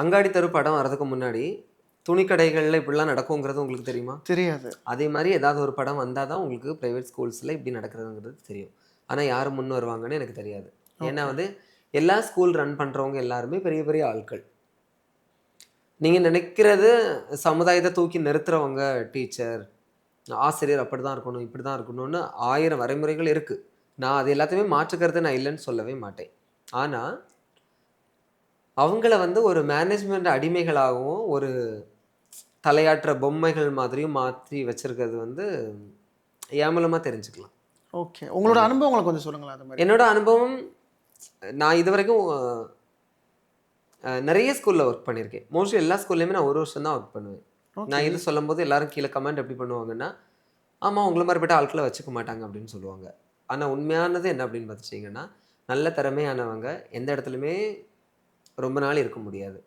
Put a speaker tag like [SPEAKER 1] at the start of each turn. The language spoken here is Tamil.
[SPEAKER 1] அங்காடி தெரு படம் வரதுக்கு முன்னாடி துணிக்கடைகளில் இப்படிலாம் நடக்குங்கிறது உங்களுக்கு தெரியுமா?
[SPEAKER 2] தெரியாது.
[SPEAKER 1] அதே மாதிரி ஏதாவது ஒரு படம் வந்தால் தான் உங்களுக்கு ப்ரைவேட் ஸ்கூல்ஸில் இப்படி நடக்கிறதுங்கிறது தெரியும். ஆனால் யார் முன் வருவாங்கன்னு எனக்கு தெரியாது. ஏன்னா வந்து எல்லா ஸ்கூல் ரன் பண்ணுறவங்க எல்லாருமே பெரிய பெரிய ஆட்கள். நீங்கள் நினைக்கிறது சமுதாயத்தை தூக்கி நிறுத்துறவங்க டீச்சர் ஆசிரியர் அப்படி தான் இருக்கணும் இப்படி தான் இருக்கணும்னு ஆயிரம் வரைமுறைகள் இருக்குது நான் அது எல்லாத்தையுமே மாற்றுக்கிறது நான் இல்லைன்னு சொல்லவே மாட்டேன். ஆனால் அவங்கள வந்து ஒரு மேனேஜ்மெண்ட் அடிமைகளாகவும் ஒரு தலையாட்டுற பொம்மைகள் மாதிரியும் மாற்றி வச்சிருக்கிறது வந்து என் மூலமாக தெரிஞ்சுக்கலாம்.
[SPEAKER 2] ஓகே. உங்களோட அனுபவங்களை கொஞ்சம் சொல்லுங்களேன் அது மாதிரி.
[SPEAKER 1] என்னோட அனுபவம் நான் இது வரைக்கும் நிறைய ஸ்கூலில் ஒர்க் பண்ணியிருக்கேன். மோஸ்ட்லி எல்லா ஸ்கூல்லையுமே நான் ஒரு வருஷம் தான் ஒர்க் பண்ணுவேன். நான் இது சொல்லும்போது எல்லாரும் கீழே கமெண்ட் எப்படி பண்ணுவாங்கன்னா ஆமாம் உங்களை மாதிரிப்பட்ட ஆட்களை வச்சுக்க மாட்டாங்க அப்படின்னு சொல்லுவாங்க. ஆனால் உண்மையானது என்ன அப்படின்னு பார்த்துட்டிங்கன்னா நல்ல திறமையானவங்க எந்த இடத்துலையுமே ரொம்ப நாள் இருக்க முடியாது.